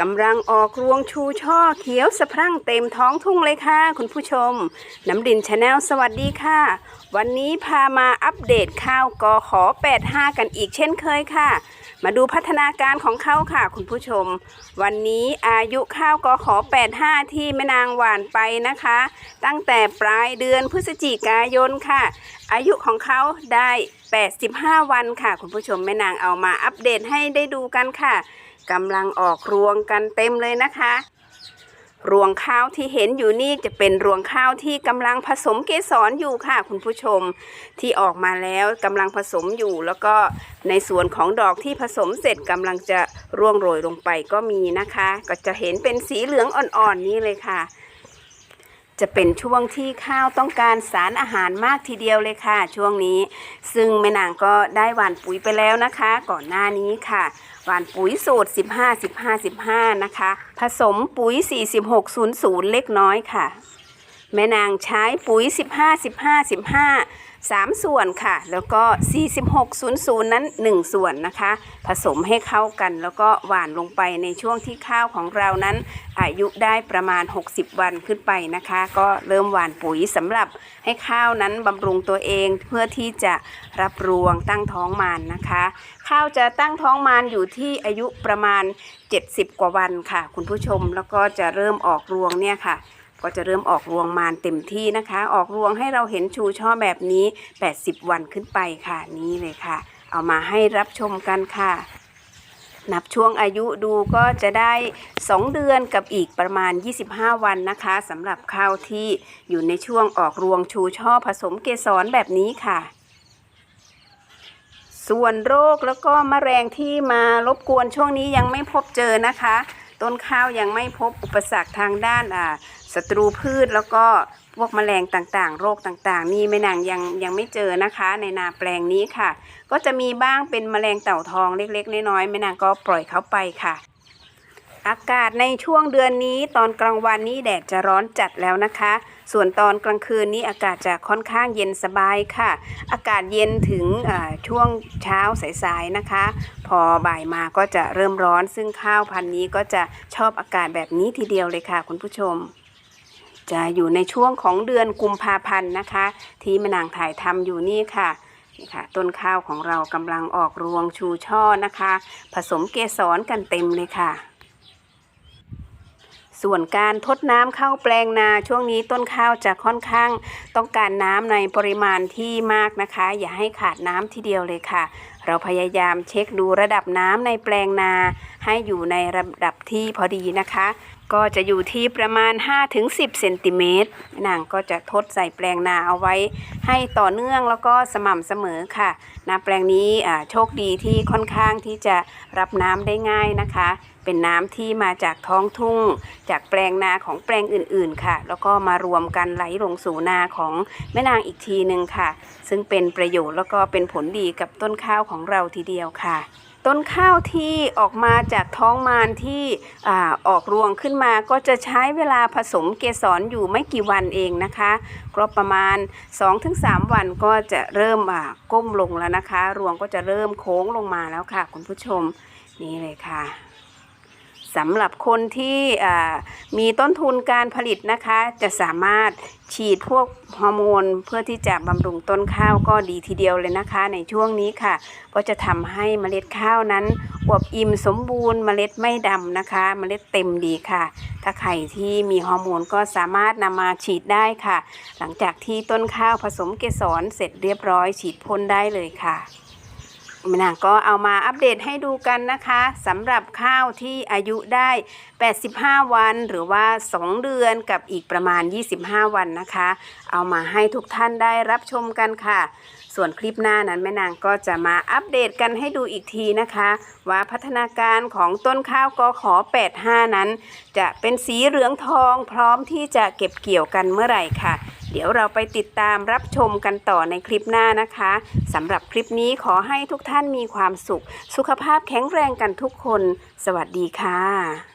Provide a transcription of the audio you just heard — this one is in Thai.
กำลังออกรวงชูช่อเขียวสะพรั่งเต็มท้องทุ่งเลยค่ะ คุณผู้ชม น้ำดินชาแนลสวัสดีค่ะ วันนี้พามาอัปเดตข้าวกอขอ 85 กันอีกเช่นเคยค่ะ มาดูพัฒนาการของเขาค่ะ คุณผู้ชม วันนี้อายุข้าวกอขอ 85 ที่แม่นางหวานไปนะคะ ตั้งแต่ปลายเดือนพฤศจิกายนค่ะ อายุของเขาได้ 85 วันค่ะ คุณผู้ชมแม่นางเอามาอัปเดตให้ได้ดูกันค่ะกำลังออกรวงกันเต็มเลยนะคะ รวงข้าวที่เห็นอยู่นี่จะเป็นรวงข้าวที่กำลังผสมเกสรอยู่ค่ะ คุณผู้ชมที่ออกมาแล้วกำลังผสมอยู่ แล้วก็ในส่วนของดอกที่ผสมเสร็จกำลังจะร่วงโรยลงไปก็มีนะคะ ก็จะเห็นเป็นสีเหลืองอ่อนๆนี้เลยค่ะ จะเป็นช่วงที่ข้าวต้องการสารอาหารมากทีเดียวเลยค่ะ ช่วงนี้ ซึ่งแม่นางก็ได้หว่านปุ๋ยไปแล้วนะคะ ก่อนหน้านี้ค่ะหว่านปุ๋ยสูตร 15 15 15 นะคะ ผสมปุ๋ย 4600 เล็กน้อยค่ะ แม่นางใช้ปุ๋ย 15 15 15 3 ส่วนค่ะ แล้วก็ 4600 นั้น 1 ส่วนนะคะ ผสมให้เข้ากันแล้วก็หว่านลงไปในช่วงที่ข้าวของเรานั้น อายุได้ประมาณ 60 วันขึ้นไปนะคะ ก็เริ่มหว่านปุ๋ยสำหรับให้ข้าวนั้นบำรุงตัวเองเพื่อที่จะรับรวงตั้งท้องมานนะคะ ข้าวจะตั้งท้องมานอยู่ที่อายุประมาณ 70 กว่าวันค่ะ คุณผู้ชมแล้วก็จะเริ่มออกรวงเนี่ยค่ะ ก็จะเริ่มออกรวงมานเต็มที่นะคะ ออกรวงให้เราเห็นชูช่อแบบนี้ 80 วันขึ้นไปค่ะนี่เลยค่ะ เอามาให้รับชมกันค่ะ นับช่วงอายุดูก็จะได้ 2 เดือนกับอีกประมาณ 25 วันนะคะสำหรับข้าวที่อยู่ในช่วงออกรวงชูช่อผสมเกสรแบบนี้ค่ะส่วนโรคแล้วก็มแมลงที่มารบกวนช่วงนี้ยังไม่พบเจอนะคะ ต้นข้าวยังไม่พบอุปสรรคทางด้านอ่าศัตรูพืชแล้วก็พวกแมลงต่างๆ โรคต่างๆ นี่แม่นางยังยังไม่เจอนะคะ ในนาแปลงนี้ค่ะ ก็จะมีบ้างเป็นแมลงเต่าทองเล็กๆ น้อยๆแม่นางก็ปล่อยเขาไปค่ะอากาศในช่วงเดือนนี้ตอนกลางวันนี้แดดจะร้อนจัดแล้วนะคะ ส่วนตอนกลางคืนนี้อากาศจะค่อนข้างเย็นสบายค่ะ อากาศเย็นถึงช่วงเช้าสายๆนะคะ พอบ่ายมาก็จะเริ่มร้อน ซึ่งข้าวพันธุ์นี้ก็จะชอบอากาศแบบนี้ทีเดียวเลยค่ะ คุณผู้ชมจะอยู่ในช่วงของเดือนกุมภาพันธ์นะคะ ที่มะนางถ่ายทำอยู่นี่ค่ะนี่ค่ะ ต้นข้าวของเรากำลังออกรวงชูช่อนะคะ ผสมเกสรกันเต็มเลยค่ะ ส่วนการทดน้ำเข้าแปลงนาช่วงนี้ต้นข้าวจะค่อนข้างต้องการน้ำในปริมาณที่มากนะคะ อย่าให้ขาดน้ำทีเดียวเลยค่ะ เราพยายามเช็คดูระดับน้ำในแปลงนา ให้อยู่ในระดับที่พอดีนะคะ ก็จะอยู่ที่ประมาณ 5-10 เซนติเมตรนางก็จะทดใส่แปลงนาเอาไว้ ให้ต่อเนื่องแล้วก็สม่ำเสมอค่ะนาแปลงนี้โชคดีที่ค่อนข้างที่จะรับน้ำได้ง่ายนะคะ เป็นน้ำที่มาจากท้องทุ่ง จากแปลงนาของแปลงอื่นๆค่ะ แล้วก็มารวมกันไหลลงสู่นาของแม่นางอีกทีหนึ่งค่ะ ซึ่งเป็นประโยชน์แล้วก็เป็นผลดีกับต้นข้าวของเราทีเดียวค่ะต้นข้าวที่ออกมาจากท้องมารที่อออกรวงขึ้นมาก็จะใช้เวลาผสมเกสรอยู่ไม่กี่วันเองนะคะก็ประมาณ 2-3 วันก็จะเริ่มก้มลงแล้วนะคะ รวงก็จะเริ่มโค้งลงมาแล้วค่ะ คุณผู้ชมนี่เลยค่ะ สำหรับคนที่มีต้นทุนการผลิตนะคะ จะสามารถฉีดพวกฮอร์โมนเพื่อที่จะบำรุงต้นข้าวก็ดีทีเดียวเลยนะคะ ในช่วงนี้ค่ะ ก็จะทำให้เมล็ดข้าวนั้นอวบอิ่มสมบูรณ์เมล็ดไม่ดำนะคะ เมล็ดเต็มดีค่ะ ถ้าใครที่มีฮอร์โมนก็สามารถนำมาฉีดได้ค่ะ หลังจากที่ต้นข้าวผสมเกสรเสร็จเรียบร้อยฉีดพ่นได้เลยค่ะ นางก็เอามาอัปเดตให้ดูกันนะคะสำหรับข้าวที่อายุได้ 85 วัน หรือว่า 2 เดือนกับอีกประมาณ 25 วันนะคะ เอามาให้ทุกท่านได้รับชมกันค่ะ ส่วนคลิปหน้านั้นแม่นางก็จะมาอัปเดตกันให้ดูอีกทีนะคะ ว่าพัฒนาการของต้นข้าวกอขอ 85 นั้น จะเป็นสีเหลืองทองพร้อมที่จะเก็บเกี่ยวกันเมื่อไหร่ค่ะ เดี๋ยวเราไปติดตามรับชมกันต่อในคลิปหน้านะคะสำหรับคลิปนี้ขอให้ทุกท่านมีความสุข สุขภาพแข็งแรงกันทุกคน สวัสดีค่ะ